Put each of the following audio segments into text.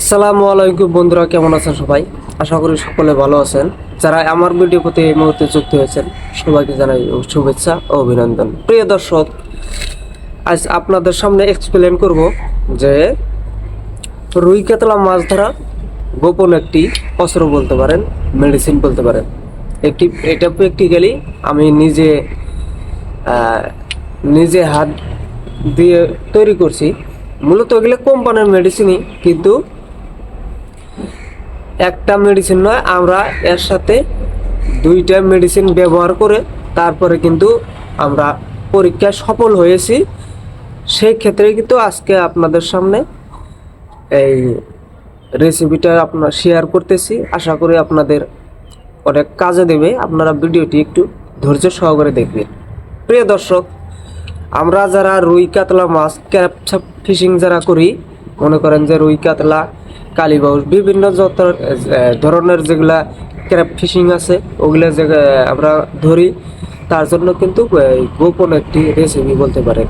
আসসালামু আলাইকুম বন্ধুরা, কেমন আছেন সবাই? আশা করি সকলে ভালো আছেন। যারা আমার ভিডিও প্রতি এই মুহূর্তে যুক্ত হয়েছেন, সবাইকে জানাই শুভেচ্ছা ও অভিনন্দন। প্রিয় দর্শক, আজ আপনাদের সামনে এক্সপ্লেন করব যে রুই কাতলা মাছ ধরা গোপন একটি অস্ত্র বলতে পারেন মেডিসিন বলতে পারেন। একটি, এটা প্র্যাকটিক্যালি আমি নিজে নিজে হাত দিয়ে তৈরি করছি। মূলত এগুলো কোম্পানির মেডিসিনই কিন্তু একটা মেডিসিন নয়, আমরা এর সাথে দুইটা মেডিসিন ব্যবহার করে তারপরে কিন্তু আমরা পরীক্ষায় সফল হয়েছি। সেই ক্ষেত্রে কিন্তু আজকে আপনাদের সামনে এই রেসিপিটা আপনার শেয়ার করতেছি। আশা করি আপনাদের অনেক কাজে দেবে। আপনারা ভিডিওটি একটু ধৈর্য সহকারে দেখবেন। প্রিয় দর্শক, আমরা যারা রুই কাতলা মাছ ক্যাপ ফিশিং যারা করি, মনে করেন যে রুই কাতলা কালীবাউস বিভিন্ন যত ধরনের যেগুলা ক্র্যাপ ফিশিং আছে, ওগুলা যে আমরা ধরি। তার জন্য কিন্তু গোপন একটি রেসিপি বলতে পারেন।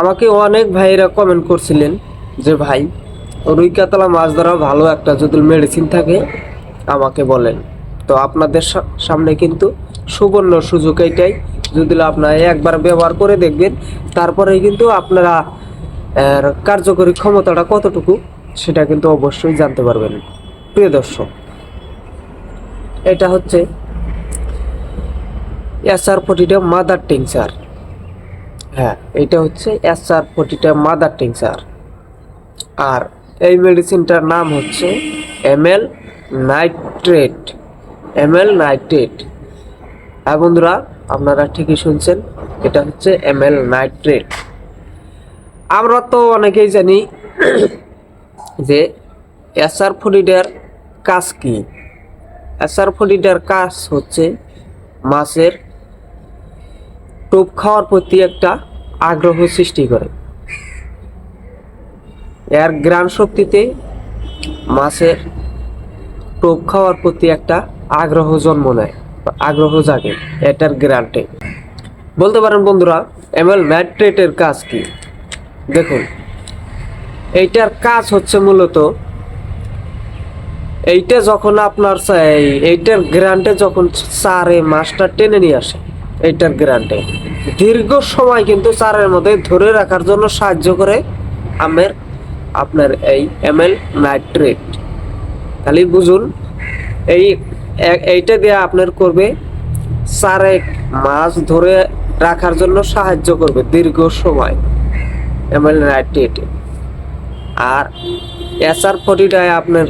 আমাকে অনেক ভাইয়েরা কমেন্ট করছিলেন যে, ভাই, রুই কাতলা মাছ ধরা ভালো একটা যদি মেডিসিন থাকে, আমাকে বলেন। তো আপনাদের সামনে কিন্তু সুবর্ণ সুযোগ এইটাই যদি আপনারা একবার ব্যবহার করে দেখবেন তারপরে কিন্তু আপনারা এর কার্যকরী ক্ষমতাটা কতটুকু, সেটা কিন্তু অবশ্যই জানতে পারবেন। প্রিয় দর্শক, এটা হচ্ছে এসআর ফোর্টিটা মাদার টিংচার। হ্যাঁ এটা হচ্ছে এসআর ফোর্টিটা মাদার টিংচার। আর এই মেডিসিনটার নাম হচ্ছে এমএল নাইট্রেট। ML nitrate. হ্যাঁ বন্ধুরা, আপনারা ঠিকই শুনছেন, এটা হচ্ছে এমএল নাইট্রেট। আমরা তো অনেকেই জানি যে এসআর ফোর্টিটার কাজ কি? এসআর ফোর্টিটার কাজ হচ্ছে মাছের টোপ খাওয়ার প্রতি একটা আগ্রহ সৃষ্টি করে। এর গ্রাণ শক্তিতে মাছের টোপ খাওয়ার প্রতি একটা আগ্রহ জন্ম নেয় আগ্রহ জাগে, এটার গ্রান্টে। বলতে পারেন বন্ধুরা এমএল নাইট্রেটের কাজ কি? দেখুন, এইটার কাজ হচ্ছে মূলত এইটা যখন আপনার এইটার গ্রান্টে যখন চারে মাছটা টেনে নিয়ে আসে, এইটার গ্রান্টে। দীর্ঘ সময় কিন্তু চারের মধ্যে ধরে রাখার জন্য সাহায্য করে আমের, আপনার এই এমএল নাইট্রেট। খালি বুঝুন, এই এইটা দিয়ে আপনার করবে চারে মাছ ধরে রাখার জন্য সাহায্য করবে দীর্ঘ সময়। এমএল নাইট্রেট আর এসআর ফটিটায় আপনার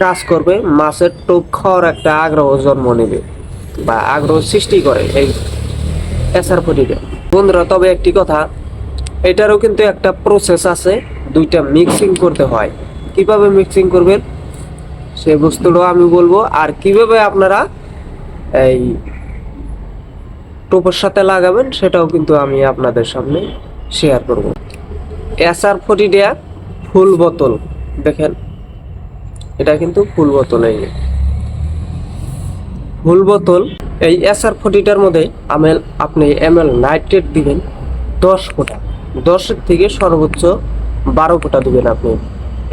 কাজ করবে, মাছের টোপ খাওয়ার একটা আগ্রহ জন্ম নেবে বা আগ্রহ সৃষ্টি করে এই এসআর ফটিটা বন্ধুরা, তবে একটি কথা, এটারও কিন্তু একটা প্রসেস আছে, দুইটা মিক্সিং করতে হয়। কীভাবে মিক্সিং করবেন সেই বস্তুটাও আমি বলব। আর কীভাবে আপনারা এই টোপের সাথে লাগাবেন, সেটাও কিন্তু আমি আপনাদের সামনে শেয়ার করব। এসআর ফোর্টি ডেয়া ফুল বোতল, দেখেন। এটা কিন্তু ফুল বোতল, এই ফুল বোতল, এই এসআর ফোর্টিটার মধ্যে আমেল, আপনি এমএল নাইট্রেট দিবেন দশ ফোঁটা। দশের থেকে সর্বোচ্চ বারো ফোঁটা দিবেন আপনি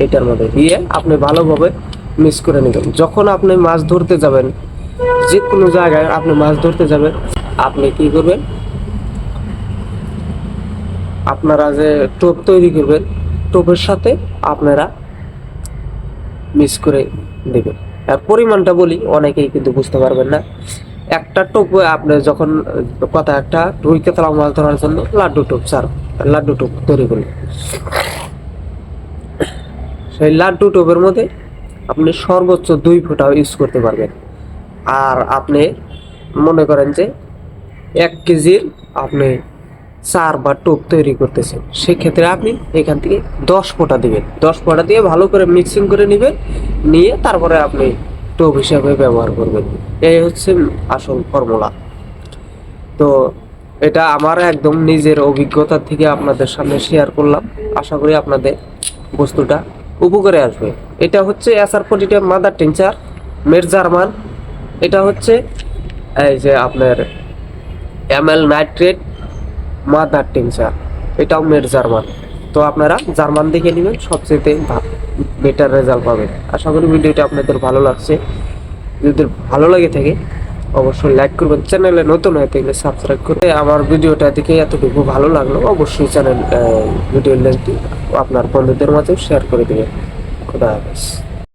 এটার মধ্যে। দিয়ে আপনি ভালোভাবে মিক্স করে নেবেন। যখন আপনি মাছ ধরতে যাবেন যে কোনো জায়গায় আপনি মাছ ধরতে যাবেন, আপনি কি করবেন? আপনারা যে টোপ তৈরি করবেন, টোপের সাথে আপনারা মিক্স করে দেবেন। আর পরিমাণটা বলি, অনেকেই কিন্তু বুঝতে পারবেন না। একটা টোপ, আপনি যখন, কথা একটা রুই কাতলা মাছ ধরার জন্য লাড্ডু টোপ, স্যার, লাড্ডু টোপ তৈরি করি সেই লাড্ডু টোপের মধ্যে আপনি সর্বোচ্চ দুই ফোঁটা ইউজ করতে পারবেন। আর আপনি মনে করেন যে এক কেজির আপনি চার বা টোপ তৈরি করতেছেন সেক্ষেত্রে আপনি এখান থেকে দশ ফোঁটা দিবেন। দশ ফোঁটা দিয়ে ভালো করে মিক্সিং করে নেবেন, নিয়ে তারপরে আপনি টোপ হিসাবে ব্যবহার করবেন। এই হচ্ছে আসল ফর্মুলা তো এটা আমার একদম নিজের অভিজ্ঞতা থেকে আপনাদের সামনে শেয়ার করলাম। আশা করি আপনাদের বস্তুটা উপকারে আসবে। এটা হচ্ছে এসআর ফোর্টিটা মাদার টিনচার মের জার্মান এটা হচ্ছে এই যে আপনার এমএল নাইট্রেট মাদার টিনচার এটাও মেড জার্মান। তো তো আপনারা জার্মান দেখে নেবেন সবচেয়ে বেটার রেজাল্ট পাবেন। আশা করি ভিডিওটা আপনাদের ভালো লাগছে। যদি ভালো লাগে থাকে, অবশ্যই লাইক করবেন। চ্যানেলে নতুন হয়ে থাকলে সাবস্ক্রাইব করে আমার ভিডিওটা দেখে এতটুকু ভালো লাগল, অবশ্যই চ্যানেল ভিডিও লিঙ্কটি আপনার বন্ধুদের মাঝেও শেয়ার করে দেবেন। খুদা হাফেজ।